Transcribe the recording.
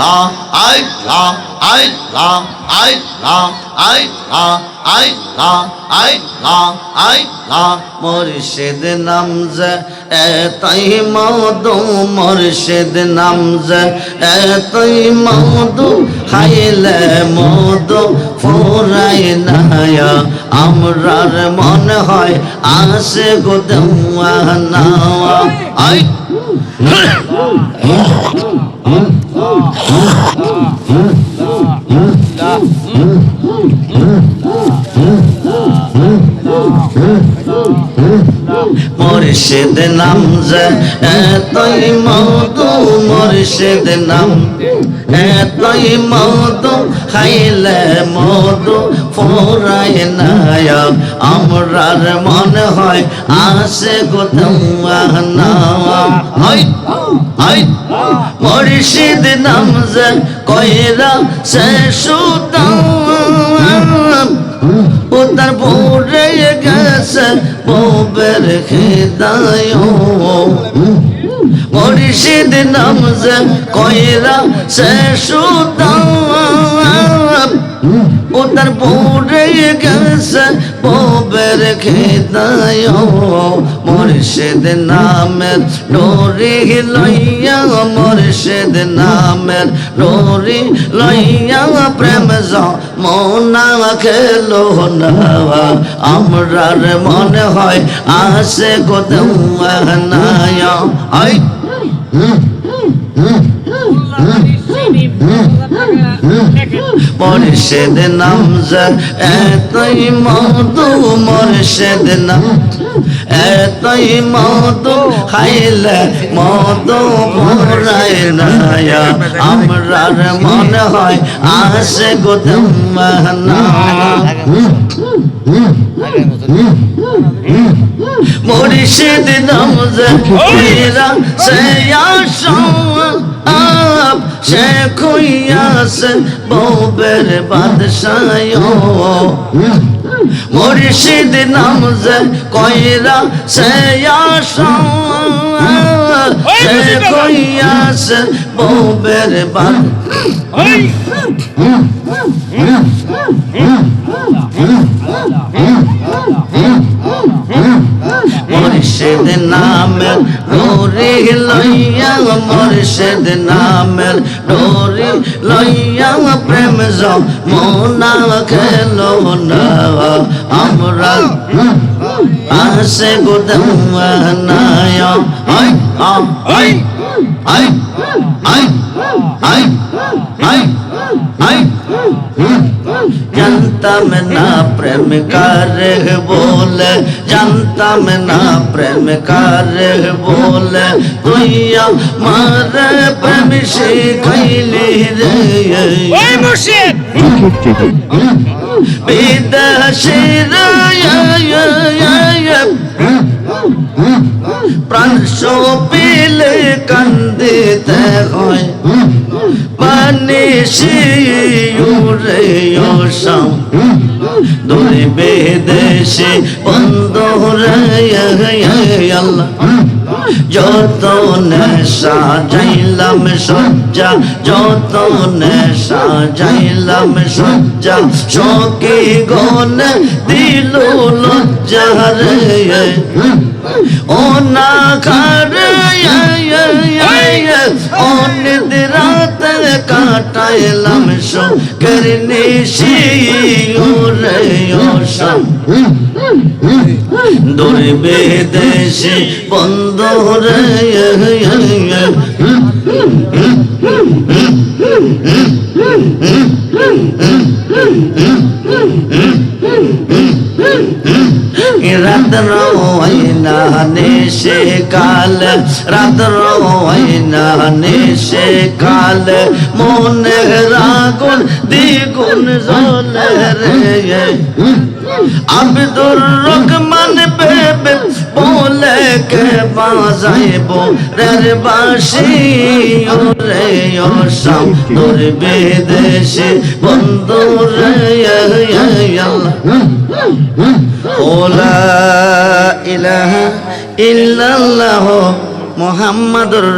লা আই লা আই লা আই লা আই লা আই লা আই লা আই লা মুর্শিদ নামজে এতই মধু মুর্শিদ নামজে এতই মধু খাইলে মধু ফুরাই নায়া আমরার মনে হয় আসে গো দেওয়া নাওয়া আই মুর্শিদ নাম যে এতই মধু, মুর্শিদ নাম এতই মধু খাইলে মধু ফোরাই নায়া আমরার মনে হয় আসে কোথাও নাওয়া হয় হয়। মুর্শিদ নাম যে কইরা সে সুতাম। উতার পড়ে গেছে বউবের খেদায় মুর্শিদ নামজে কইরা সে সুতাম। উতার পড়ে গেছে বউবের খেদায় মুর্শিদ নামের ডোরি লইয়া মুর্শিদ নামের ডোরি লইয়া প্রেম মনা খেলো না আমরার মনে হয় আসে কোথাও নায়া আই মুর্শিদ নাম যে এতই মধু মুর্শিদ নাম এতই মধু খাইলে মধু ভরাই নায়া আমরার মনে হয় আসে কোথাও না মুর্শিদ নমজে পীরা সে چه کوئی آس بو بر بادشاہیوں مرشد نمز کوئی را سے آشان چه کوئی آس بو بر بادشاہیوں মুর্শিদ নামের ডোরি লইয়া মুর্শিদ নামের ডোরি লইয়া প্রেম মোনা খেলো না আমরা আসে গোদামানায় আই আই আই আই আই আই আই জানতাম না প্রেম কারে বলে জানতাম না প্রেম কারে বলে তুই আমার প্রেম শিখাইলি রে বিদেশির প্রাণ সপিলে কান্দিতে হয় পানি শিউরে ওসাম দূরে বেদেশে বন্ধ রে আল্লাহ। যত নেশা যাইলাম সজ্জা যত নেশা যাইলাম সজ্জা শোকে গন দিল লজ্জা রে। ও না খারে অনিদ রাত কাটাইলাম শোকের নিশি রে ওসম দূরবে দেশে বন্ধ রে রাত রোয়না নেশে কাল, রাত রোয়না নেশে কাল। মনে রাগুন, দ্বিগুণ জলে রে। আব্দুর রহমান বেবে বলে কে বাজাইব? রের বাসি রে শাম দূর বিদেশে বন্ধু রে আল্লাহ ওলা ইলাহা ইল্লাল্লাহ মুহাম্মাদুর